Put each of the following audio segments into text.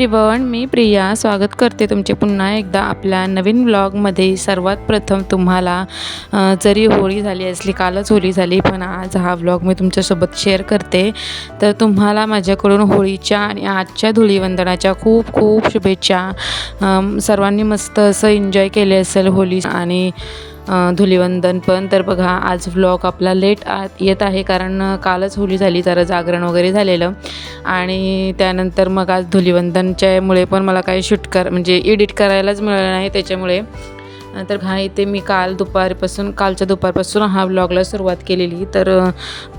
Everyone मी प्रिया. स्वागत करते तुमचे पुन्हा एकदा आपल्या नवीन ब्लॉगमध्ये सर्वात प्रथम तुम्हाला जरी होळी झाली असली कालच होळी झाली पण आज हा ब्लॉग मी तुमच्यासोबत शेअर करते. तर तुम्हाला माझ्याकडून होळीच्या आणि आजच्या धुळीवंदनाच्या खूप खूप शुभेच्छा. सर्वांनी मस्त असं एन्जॉय केले असेल होळी. आणि धुलिवंदन पण. तर बघा आज व्लॉग आपला लेट आ येत आहे कारण कालच होली झाली जरा जागरण वगैरे झालेलं. आणि त्यानंतर मग आज धुलिवंदनच्यामुळे पण मला काही शूट कर म्हणजे एडिट करायलाच मिळालं नाही त्याच्यामुळे तर हा इथे मी काल दुपारपासून कालच्या दुपारपासून हा ब्लॉगला सुरुवात केलेली. तर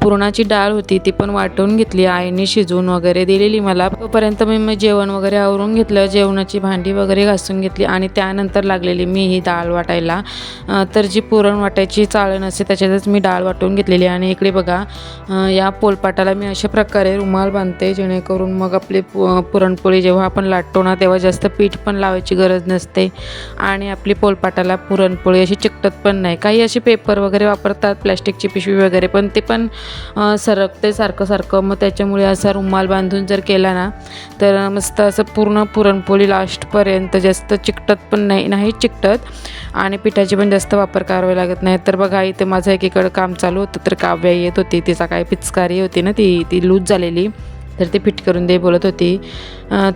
पुरणाची डाळ होती ती पण वाटून घेतली आईने शिजवून वगैरे दिलेली मला. तोपर्यंत मी मग जेवण वगैरे आवरून घेतलं जेवणाची भांडी वगैरे घासून घेतली आणि त्यानंतर लागलेली मी ही डाळ वाटायला. तर जी पुरण वाटायची चाळण असते त्याच्यातच मी डाळ वाटून घेतलेली आणि इकडे बघा या पोलपाटाला मी अशा प्रकारे रुमाल बांधते जेणेकरून मग आपली पु पुरणपोळी जेव्हा आपण लाटतो ना तेव्हा जास्त पीठ पण लावायची गरज नसते आणि आपली पोलपाटाला पुरणपोळी अशी चिकटत पण नाही. काही असे पेपर वगैरे वापरतात प्लॅस्टिकची पिशवी वगैरे पण ते पण सरकते सारखं सारखं. मग त्याच्यामुळे असा रुमाल बांधून जर केला ना तर मस्त असं पूर्ण पुरणपोळी लास्टपर्यंत जास्त चिकटत पण नाही नाही चिकटत. आणि पिठाची पण जास्त वापर करावे लागत नाही. तर बघा इथे माझं एकीकडं काम चालू होतं तर काव्या येत होती. तिचा काय पिचकारी होती ना ती ती लूज झालेली. तर ती फिट करून दे बोलत होती.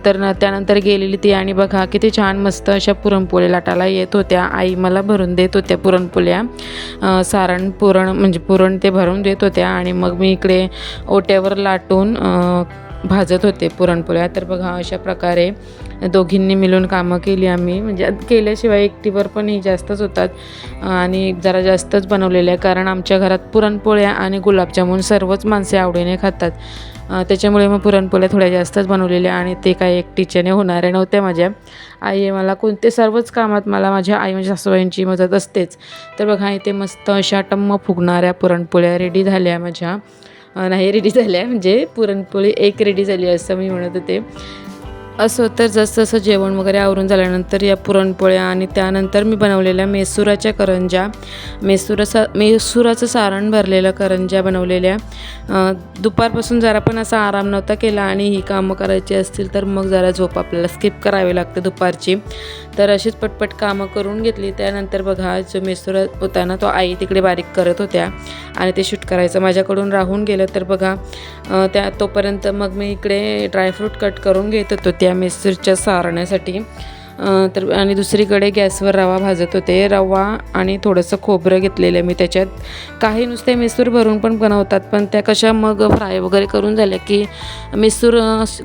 तर त्यानंतर गेलेली ती आणि बघा किती छान मस्त अशा पुरणपोळी लाटायला येत होत्या. आई मला भरून देत होत्या पुरणपोळ्या. सारण पुरण म्हणजे पुरण ते भरून देत होत्या आणि मग मी इकडे ओट्यावर लाटून भाजत होते पुरणपोळ्या. तर बघा अशा प्रकारे दोघींनी मिळून कामं केली आम्ही. म्हणजे केल्याशिवाय एकटीवर पण ही जास्तच होतात. आणि जरा जास्तच बनवलेले आहे. कारण आमच्या घरात पुरणपोळ्या आणि गुलाबजामुन सर्वच माणसे आवडीने खातात. त्याच्यामुळे मग पुरणपोळ्या थोड्या जास्तच बनवलेल्या आणि ते काही एकटीच्याने होणाऱ्या नव्हत्या माझ्या. आई मला कोणते सर्वच कामात मला माझ्या आई माझ्या सासूबाईंची मदत असतेच. तर बघा इथे मस्त अशा टम्म फुगणाऱ्या पुरणपोळ्या रेडी झाल्या माझ्या. नाही रेडी झाल्या. म्हणजे पुरणपोळी एक रेडी झाली असं मी म्हणत होते. असं तर जसं जसं जेवण वगैरे आवरून झाल्यानंतर या पुरणपोळ्या आणि त्यानंतर मी बनवलेल्या मेसुराच्या करंज्या मेसुराचा मेसुराचं सारण भरलेलं करंज्या बनवलेल्या. दुपारपासून जरा पण असा आराम नव्हता केला आणि ही कामं करायची असतील तर मग जरा झोप आपल्याला स्किप करावी लागते दुपारची. तर अशीच पटपट कामं करून घेतली. त्यानंतर बघा जो मेसुरा होता ना तो आई तिकडे बारीक करत होत्या आणि ते शूट करायचं. माझ्याकडून राहून गेलं तर बघा त्या तोपर्यंत मग मी इकडे ड्रायफ्रूट कट करून घेत होतो. त्या मिसरच्या सारण्यासाठी. तर आणि दुसरीकडे गॅसवर रवा भाजत होते. रवा आणि थोडंसं खोबरं घेतलेलं मी त्याच्यात. काही नुसते मिसूर भरून पण बनवतात पण त्या कशा मग फ्राय वगैरे करून झाल्या की मिसूर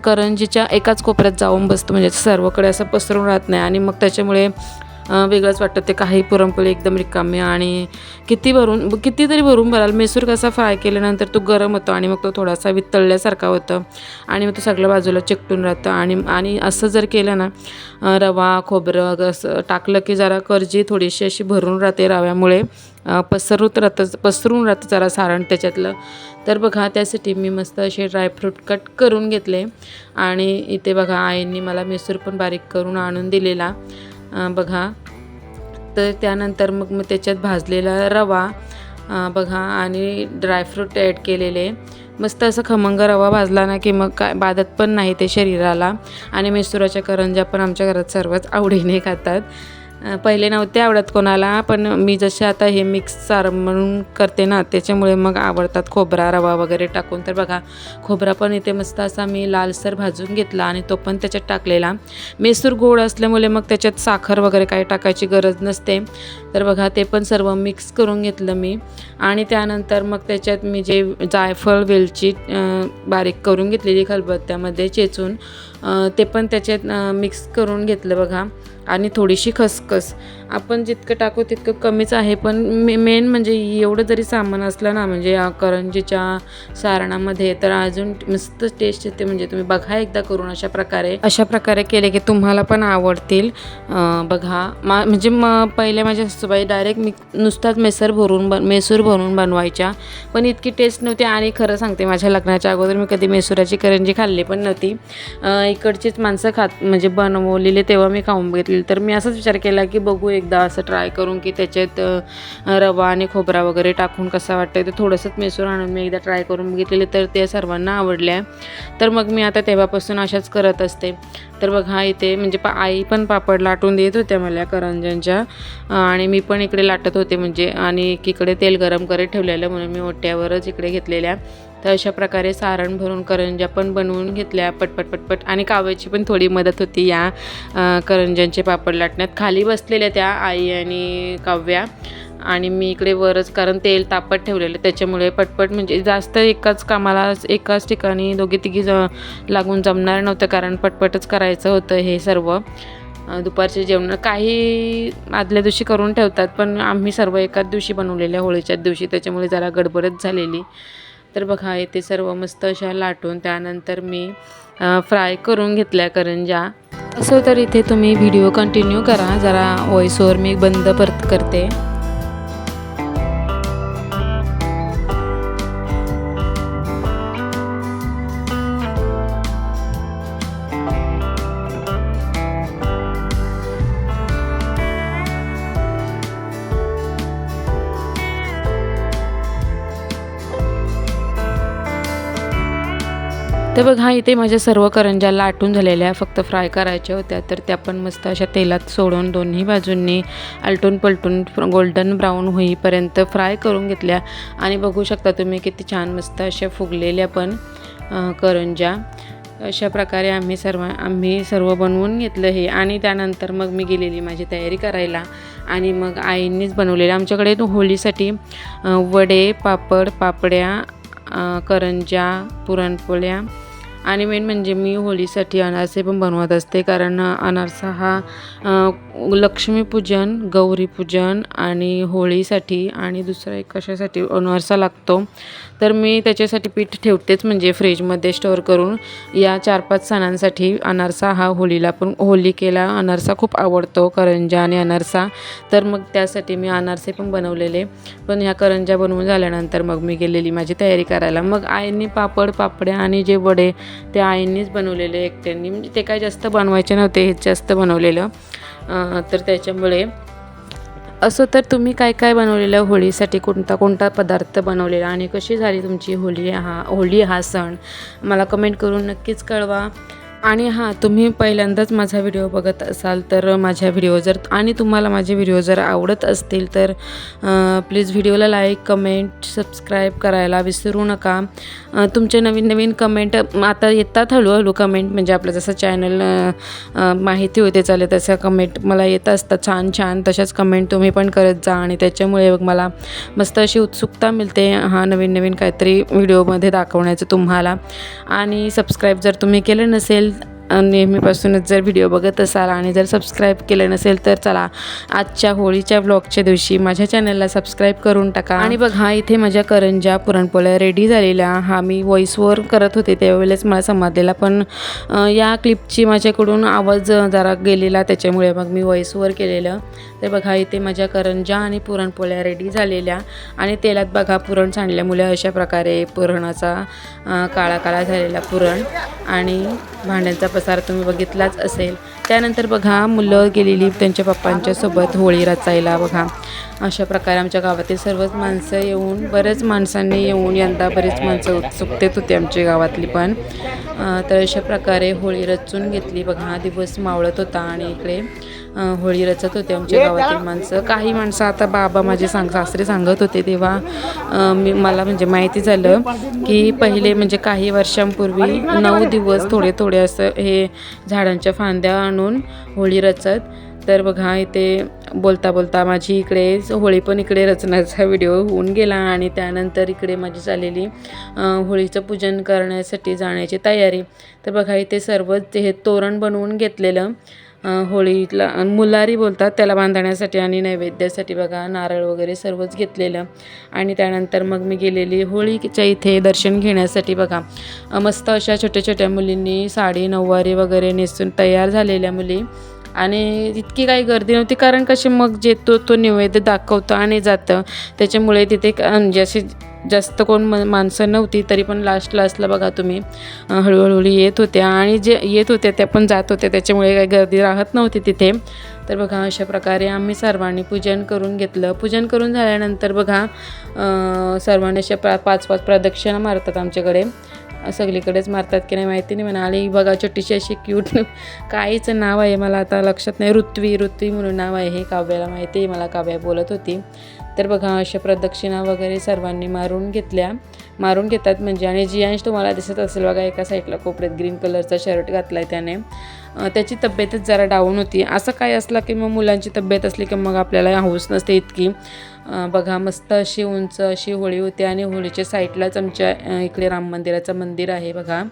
करंजीच्या एकाच कोपऱ्यात जाऊन बसतो. म्हणजे सर्वकडे असं पसरून राहत नाही आणि मग त्याच्यामुळे वेगळंच वाटतं. ते काही पुरणपोळी एकदम रिकामी आणि किती भरून कितीतरी भरून भराल मेसूर कसा फ्राय केल्यानंतर तो गरम होतो आणि मग तो थोडासा वितळल्यासारखा होतं. आणि मग तो सगळ्या बाजूला चिकटून राहतं. आणि आणि असं जर केलं ना रवा खोबरं असं टाकलं की जरा करजी थोडीशी अशी भरून राहते रव्यामुळे. पसरूत पसरत राहतं पसरून राहतं जरा सारण त्याच्यातलं. तर बघा त्यासाठी मी मस्त असे ड्रायफ्रूट कट करून घेतले. आणि इथे बघा आईंनी मला मेसूर पण बारीक करून आणून दिलेला. बघा. तर त्यानंतर मग मग त्याच्यात भाजलेला रवा बघा आणि ड्रायफ्रूट ॲड केलेले. मस्त असं खमंग रवा भाजला ना की मग काय बाधत पण नाही ते शरीराला. आणि मेसुराच्या करंज्या पण आमच्या घरात सर्वच आवडीने खातात. पहिले नव्हते आवडत कोणाला पण मी जसे आता हे मिक्स सार म्हणून करते ना त्याच्यामुळे मग आवडतात खोबरा रवा वगैरे टाकून. तर बघा खोबरा पण इथे मस्त असा मी लालसर भाजून घेतला आणि तो पण त्याच्यात टाकलेला. मेसूर गोड असल्यामुळे मग त्याच्यात साखर वगैरे काही टाकायची गरज नसते. तर बघा ते पण सर्व मिक्स करून घेतलं मी. आणि त्यानंतर मग त्याच्यात मी जे जायफळ वेलची बारीक करून घेतलेली खलबत्त्यामध्ये चेचून ते पण त्याच्यात मिक्स करून घेतलं बघा. आणि थोडीशी खसखस. आपण जितकं टाकू तितकं कमीच आहे पण मे मेन म्हणजे एवढं जरी सामान असलं ना म्हणजे या करंजीच्या सारणामध्ये तर अजून मस्त टेस्ट येते. म्हणजे तुम्ही बघा एकदा करून अशा प्रकारे. अशा प्रकारे केले की तुम्हाला पण आवडतील. बघा मा म्हणजे मग पहिले माझ्या सासूबाई डायरेक्ट मी नुसताच मेसर भरून बन मेसूर भरून बनवायच्या. पण इतकी टेस्ट नव्हती आणि खरं सांगते माझ्या लग्नाच्या अगोदर मी कधी मेसुराची करंजी खाल्ली पण नव्हती. इकडचीच माणसं खात म्हणजे बनवलेले तेव्हा मी खाऊन बघितली तर मी असाच विचार केला की बघू एकदा असं ट्राय करून की त्याच्यात रवा आणि खोबरा वगैरे टाकून कसा वाटतं ते थोडंसंच मिसळून आणून मी एकदा ट्राय करून बघितलेले. तर ते सर्वांना आवडल्या. तर मग मी आता तेव्हापासून अशाच करत असते. तर बघा इथे म्हणजे पा आई पण पापड लाटून देत होत्या मला करंजांच्या आणि मी पण इकडे लाटत होते म्हणजे आणि एकीकडे तेल गरम करत ठेवलेलं म्हणून मी ओट्यावरच इकडे घेतलेल्या. तर अशा प्रकारे सारण भरून करंजा पण बनवून घेतल्या पटपट पटपट. आणि काव्याची पण थोडी मदत होती या करंज्यांचे करंजांचे पापड लाटण्यात. खाली बसलेल्या त्या आई आणि काव्या आणि मी इकडे वरच कारण तेल तापत ठेवलेलं त्याच्यामुळे पटपट म्हणजे जास्त एकाच कामाला एकाच ठिकाणी दोघे तिघी ज लागून जमणार नव्हतं कारण पटपटच करायचं होतं हे सर्व. दुपारचे जेवण काही आदल्या दिवशी करून ठेवतात पण आम्ही सर्व एकाच दिवशी बनवलेल्या होळीच्याच दिवशी त्याच्यामुळे जरा गडबडच झालेली. तर बघा इथे सर्व मस्त अशा लाटून त्यानंतर मी फ्राय करून घेतल्या करंजा. असं तर इथे तुम्ही व्हिडिओ कंटिन्यू करा जरा व्हॉईसवर मी बंद परत करते. तर बघा इथे माझ्या सर्व करंजा लाटून झालेल्या फक्त फ्राय करायच्या होत्या. तर त्या पण मस्त अशा तेलात सोडून दोन्ही बाजूंनी आलटून पलटून गोल्डन ब्राऊन होईपर्यंत फ्राय करून घेतल्या. आणि बघू शकता तुम्ही किती छान मस्त अशा फुगलेल्या पण करंज्या. करंजा अशा प्रकारे आम्ही सर्व आम्ही सर्व बनवून घेतलं हे. आणि त्यानंतर मग मी गेलेली माझी तयारी करायला. आणि मग आईंनीच बनवलेलं. आमच्याकडे होळीसाठी वडे पापड पापड्या करंजा पुरणपोळ्या आणि मेन म्हणजे मी होळीसाठी अनारसे पण बनवत असते. कारण अनारसा हा लक्ष्मीपूजन गौरीपूजन आणि होळीसाठी आणि दुसरा एक कशासाठी अनारसा लागतो. तर मी त्याच्यासाठी पीठ ठेवतेच म्हणजे फ्रीजमध्ये स्टोअर करून. या चार पाच सणांसाठी अनारसा हा होळीला पण होलिकेला अनारसा खूप आवडतो करंजा आणि अनारसा. तर मग त्यासाठी मी अनारसे पण बनवलेले. पण ह्या करंजा बनवून झाल्यानंतर मग मी गेलेली माझी तयारी करायला. मग आईंनी पापड पापड्या आणि जे वडे ते आईंनीच बनवलेले एकट्यांनी. म्हणजे ते काय जास्त बनवायचे नव्हते हेच जास्त बनवलेलं. तर त्याच्यामुळे असं तर तुम्ही काय काय बनवलेलं? होळीसाठी कोणता कोणता पदार्थ बनवलेला? आणि कशी झाली तुमची होळी? हा होळी हा सण? मला कमेंट करून नक्कीच कळवा. आणि हां तुम्ही पहिल्यांदाच माझा व्हिडिओ बघत असाल तर माझ्या व्हिडिओ जर आणि तुम्हाला माझे व्हिडिओ जर आवडत असतील तर प्लीज व्हिडिओला लाईक कमेंट सबस्क्राईब करायला विसरू नका. तुमचे नवीन नवीन कमेंट आता येतात हळूहळू कमेंट म्हणजे आपलं जसं चॅनल माहिती होते चालेल तसं कमेंट मला येत असतात छान छान तशाच कमेंट तुम्ही पण करत जा आणि त्याच्यामुळे मग मला मस्त अशी उत्सुकता मिळते हा नवीन नवीन काहीतरी व्हिडिओमध्ये दाखवण्याचं तुम्हाला. आणि सबस्क्राईब जर तुम्ही केलं नसेल नेहमीपासूनच जर व्हिडिओ बघत असाल आणि जर सबस्क्राईब केलं नसेल तर चला आजच्या होळीच्या ब्लॉगच्या दिवशी माझ्या चॅनलला सबस्क्राईब करून टाका. आणि बघा इथे माझ्या करंजा पुरणपोळ्या रेडी झालेल्या. हा मी व्हॉइसवर करत होते त्यावेळेस मला समजलेला पण या क्लिपची माझ्याकडून आवाज जरा गेलेला त्याच्यामुळे मग मी व्हॉइसवर केलेलं. तर बघा इथे माझ्या करंजा आणि पुरणपोळ्या रेडी झालेल्या. आणि तेलात बघा पुरण सांडल्यामुळे अशा प्रकारे पुरणाचा काळा काळा झालेला पुरण. आणि भांड्यांचा पसार तुम्ही बघितलाच असेल. त्यानंतर बघा मुलं गेलेली त्यांच्या पप्पांच्या सोबत होळी रचायला बघा. अशा प्रकारे आमच्या गावातील सर्वच माणसं येऊन बरेच माणसांनी येऊन यंदा बरेच माणसं उत्सुकतेत होती आमच्या गावातली पण. तर अशा प्रकारे होळी रचून घेतली बघा हा दिवस मावळत होता आणि इकडे होळी रचत होते आमच्या गावातील माणसं. काही माणसं आता बाबा माझे सांग सासरे सांगत होते तेव्हा मी मला म्हणजे माहिती झालं की पहिले म्हणजे काही वर्षांपूर्वी नऊ दिवस थोडे थोडे असं हे झाडांच्या फांद्या आणून होळी रचत. तर बघा इथे बोलता बोलता माझी इकडे होळी पण इकडे रचण्याचा व्हिडिओ होऊन गेला आणि त्यानंतर इकडे माझी झालेली होळीचं पूजन करण्यासाठी जाण्याची तयारी. तर बघा इथे सर्वच हे तोरण बनवून घेतलेलं होळीला मुलारी बोलतात त्याला बांधण्यासाठी आणि नैवेद्यासाठी बघा नारळ वगैरे सर्वच घेतलेलं. आणि त्यानंतर मग मी गेलेली होळीच्या इथे दर्शन घेण्यासाठी बघा. मस्त अशा छोट्या छोट्या मुलींनी साडी नऊवारी वगैरे नेसून तयार झालेल्या मुली. आणि इतकी काही गर्दी नव्हती कारण कसे मग जे तो तो नैवेद्य दाखवतो आणि जातं. त्याच्यामुळे तिथे म्हणजे असे जास्त कोण म माणसं नव्हती तरी पण लास्ट लास्टला बघा तुम्ही. हळूहळू येत होत्या आणि जे येत होत्या त्या पण जात होत्या त्याच्यामुळे काही गर्दी राहत नव्हती तिथे. तर बघा अशा प्रकारे आम्ही सर्वांनी पूजन करून घेतलं. पूजन करून झाल्यानंतर बघा सर्वांनी अशा प्रा पाच पाच प्रदक्षिणा मारतात आमच्याकडे. सगळीकडेच मारतात की नाही माहिती नाही म्हणा आणि बघा छोटीशी अशी क्यूट काहीच नाव आहे मला आता लक्षात नाही. ऋत्वी ऋत्वी म्हणून नाव आहे हे काव्याला माहिती आहे. मला काव्या बोलत होती. तर बघा अशा प्रदक्षिणा वगैरे सर्वांनी मारून घेतल्या. मारून घेतात म्हणजे आणि जियांश तुम्हाला दिसत असेल बघा एका साईडला कोपऱ्यात ग्रीन कलरचा शर्ट घातला आहे त्याने त्याची तब्येतच जरा डाऊन होती. असं काय असलं की मग मुलांची तब्येत असली की मग आपल्याला हौस नसते इतकी. बघा मस्त अशी उंच अशी होळी होती आणि होळीच्या साईडलाच आमच्या इकडे राम मंदिराचं मंदिर आहे बघा.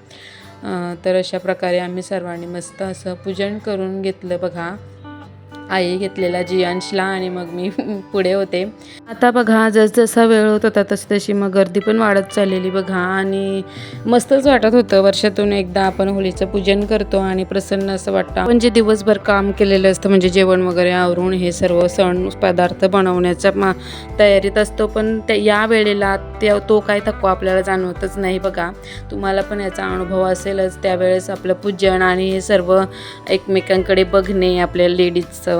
तर अशा प्रकारे आम्ही सर्वांनी मस्त असं पूजन करून घेतलं बघा. आई घेतलेला जियांशला आणि मग मी पुढे होते. आता बघा जसजसा वेळ होत होता तशी तशी मग गर्दी पण वाढत चाललेली बघा. आणि मस्तच वाटत होतं वर्षातून एकदा आपण होळीचं पूजन करतो आणि प्रसन्न असं वाटतं. आपण जे दिवसभर काम केलेलं असतं म्हणजे जेवण वगैरे आवरून हे सर्व सण पदार्थ बनवण्याच्या मा तयारीत असतो. पण त्या या वेळेला त्या तो काय थकवा आपल्याला जाणवतच नाही बघा. तुम्हाला पण याचा अनुभव असेलच त्यावेळेस आपलं पूजन आणि हे सर्व एकमेकांकडे बघणे आपल्या लेडीजचं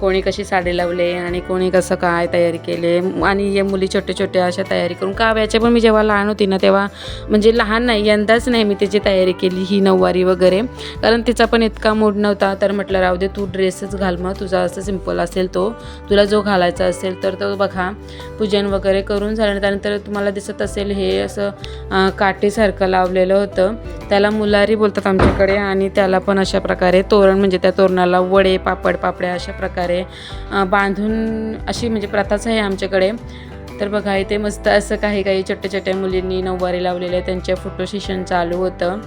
कोणी कशी साडी लावले आणि कोणी कसं काय तयारी केले. आणि हे मुली छोट्या छोट्या अशा तयारी करून काव्याच्या पण मी जेव्हा लहान होती ना तेव्हा म्हणजे लहान नाही यंदाच नाही मी त्याची तयारी केली ही नऊवारी वगैरे. कारण तिचा पण इतका मूड नव्हता तर म्हटलं राहू दे तू ड्रेसच घाल मग तुझा असं सिंपल असेल तो. तुला जो घालायचा असेल तर तो बघा. पूजन वगैरे करून झाल्यानंतर त्यानंतर तुम्हाला दिसत असेल हे असं काठीसारखं लावलेलं होतं. त्याला मुलारी बोलतात आमच्याकडे आणि त्याला पण अशा प्रकारे तोरण म्हणजे त्या तोरणाला वडे पापड पापड्या अशा प्रकारे बांधून अशी म्हणजे प्रथाच आहे आमच्याकडे. तर बघा इथे मस्त असं काही काही छोट्या छोट्या मुलींनी नऊवारी लावलेल्या त्यांच्या फोटो सेशन चालू होतं.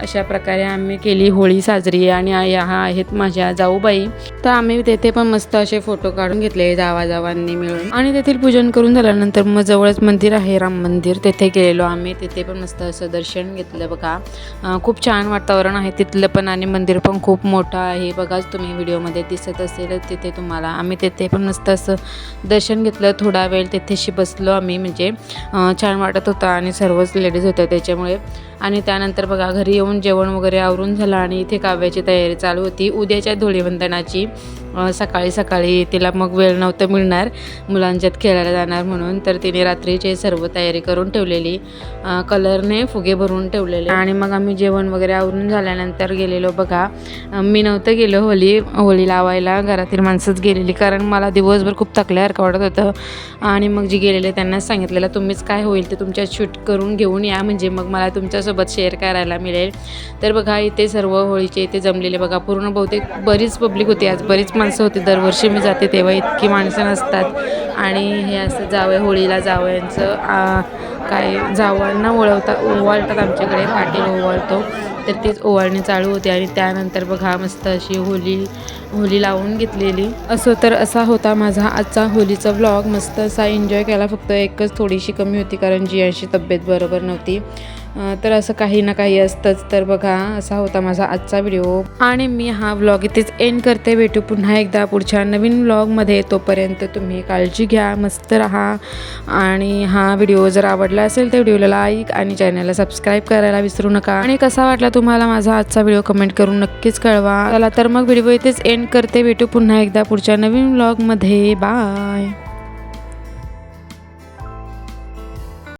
अशा प्रकारे आम्ही केली होळी साजरी आणि आ- ह्या आहेत माझ्या जाऊबाई. तर आम्ही तेथे पण मस्त असे फोटो काढून घेतले जावाजावांनी मिळून. आणि तेथील पूजन करून झाल्यानंतर मग जवळच मंदिर आहे राम मंदिर. तेथे गेलेलो आम्ही. तिथे पण मस्त असं दर्शन घेतलं बघा. खूप छान वातावरण आहे तिथलं पण आणि मंदिर पण खूप मोठं आहे. बघाच तुम्ही व्हिडिओमध्ये दिसत असेल तिथे तुम्हाला. आम्ही तेथे पण मस्त असं दर्शन घेतलं. थोडा वेळ तेथेशी बसलो आम्ही. म्हणजे छान वाटत होतं आणि सर्वच लेडीज होत्या त्याच्यामुळे. आणि त्यानंतर बघा घरी येऊन जेवण वगैरे आवरून झालं आणि इथे काव्याची तयारी चालू होती. उद्याच्या धुळीवंदनाची. सकाळी सकाळी तिला मग वेळ नव्हतं मिळणार मुलांच्यात खेळायला जाणार म्हणून तर तिने रात्रीचे सर्व तयारी करून ठेवलेली कलरने फुगे भरून ठेवलेले. आणि मग आम्ही जेवण वगैरे आवरून झाल्यानंतर गेलेलो बघा. मी नव्हतं गेलो होली होळी लावायला घरातील माणसंच गेलेली कारण मला दिवसभर खूप थकल्यासारखं वाटत होतं. आणि मग जे गेलेले त्यांनाच सांगितलेलं तुम्हीच काय होईल ते तुमच्या शूट करून घेऊन या म्हणजे मग मला तुमच्यासोबत शेअर करायला मिळेल. तर बघा इथे सर्व होळीचे इथे जमलेले बघा पूर्ण बहुतेक बरीच पब्लिक होती आज बरीच माणसं होती. दरवर्षी मी जाते तेव्हा इतकी माणसं नसतात. आणि हे असं जावं होळीला जावयांचं आ, काय जावांना ओळवता ओवाळतात आमच्याकडे पाटील ओवाळतो. तर तीच ओवाळणी चालू होती आणि त्यानंतर बघा मस्त अशी होली होली लावून घेतलेली. असं तर असा होता माझा आजचा होलीचा व्लॉग मस्त असा एन्जॉय केला. फक्त एकच थोडीशी कमी होती कारण जियांची तब्येत बरोबर नव्हती. तर असं काही ना काही असतंच. तर बघा असा होता माझा आजचा व्हिडिओ. आणि मी हा व्लॉग इथेच एंड करते. भेटू पुन्हा एकदा पुढच्या नवीन व्लॉगमध्ये. तोपर्यंत तुम्ही काळजी घ्या मस्त राहा. आणि हा व्हिडिओ जर आवडला असेल तर व्हिडिओला लाईक आणि चॅनलला सबस्क्राईब करायला विसरू नका. आणि कसा वाटला तुम्हाला माझा आजचा व्हिडिओ कमेंट करून नक्कीच कळवा. चला तर मग व्हिडिओ इथेच एंड करते. भेटू पुन्हा एकदा पुढच्या नवीन व्लॉगमध्ये. बाय